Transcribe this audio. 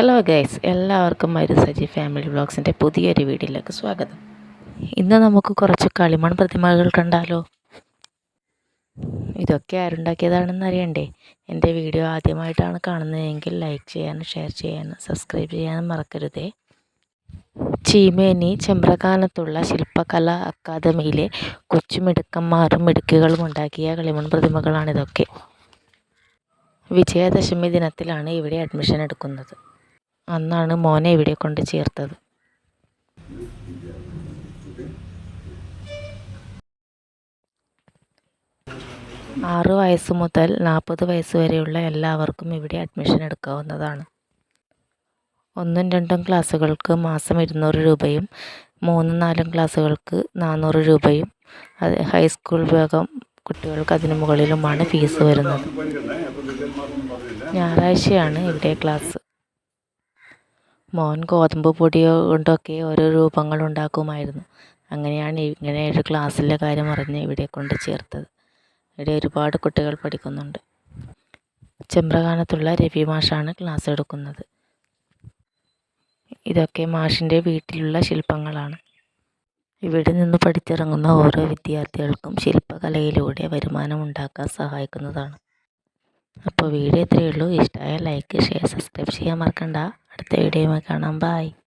Hello guys എല്ലാവർക്കും മരു Saji family വ്ളോഗ്സിന്റെ പുതിയൊരു വീഡിയോയിലേക്ക് സ്വാഗതം. ഇന്ന് നമുക്ക് കുറച്ച് കളിമൺ പ്രതിമകൾ കണ്ടാലോ? ഇതൊക്കെ ആരുണ്ടാക്കിയതാണെന്ന് അറിയണ്ടേ? എന്റെ വീഡിയോ ആദ്യമായിട്ടാണ് കാണുന്നതെങ്കിൽ ലൈക്ക് ചെയ്യാനും ഷെയർ ചെയ്യാനും സബ്സ്ക്രൈബ് ചെയ്യാനും മറക്കരുതേ. ചീമേനി ചെമ്പ്രകാനത്തുള്ള ശില്പകലാ അക്കാദമിയിലെ കൊച്ചുമിടുക്കന്മാരും മിടുക്കുകളും ഉണ്ടാക്കിയ കളിമൺ പ്രതിമകളാണിതൊക്കെ. വിജയദശമി ദിനത്തിലാണ് ഇവിടെ അഡ്മിഷൻ എടുക്കുന്നത്. അന്നാണ് മോനെ ഇവിടെ കൊണ്ട് ചേർത്തത്. ആറ് വയസ്സ് മുതൽ നാൽപ്പത് വയസ്സ് വരെയുള്ള എല്ലാവർക്കും ഇവിടെ അഡ്മിഷൻ എടുക്കാവുന്നതാണ്. ഒന്നും രണ്ടും ക്ലാസ്സുകൾക്ക് മാസം ഇരുന്നൂറ് രൂപയും മൂന്നും നാലും ക്ലാസ്സുകൾക്ക് നാനൂറ് രൂപയും അത് ഹൈസ്കൂൾ വിഭാഗം കുട്ടികൾക്ക് അതിനു മുകളിലുമാണ് ഫീസ് വരുന്നത്. ഞായറാഴ്ചയാണ് ഇവിടെ ക്ലാസ് മോൻ ഗോതമ്പ് പൊടി കൊണ്ടൊക്കെ ഓരോ രൂപങ്ങൾ ഉണ്ടാക്കുമായിരുന്നു അങ്ങനെയാണ് ഇങ്ങനെ ഒരു ക്ലാസ്സിലെ കാര്യം അറിഞ്ഞ് ഇവിടെ കൊണ്ട് ചേർത്തത്. ഇവിടെ ഒരുപാട് കുട്ടികൾ പഠിക്കുന്നുണ്ട്. ചെമ്പ്രകാനത്തുള്ള രവി മാഷാണ് ക്ലാസ് എടുക്കുന്നത്. ഇതൊക്കെ മാഷിന്റെ വീട്ടിലുള്ള ശില്പങ്ങളാണ്. ഇവിടെ നിന്ന് പഠിച്ചിറങ്ങുന്ന ഓരോ വിദ്യാർത്ഥികൾക്കും ശില്പകലയിലൂടെ വരുമാനം ഉണ്ടാക്കാൻ സഹായിക്കുന്നതാണ്. അപ്പോൾ വീഡിയോ ഇത്രയേ ഉള്ളൂ. ഇഷ്ടമായ ലൈക്ക് ഷെയർ സബ്സ്ക്രൈബ് ചെയ്യാൻ മറക്കണ്ട. അടുത്ത വീഡിയോയുമായി കാണാം. ബായ്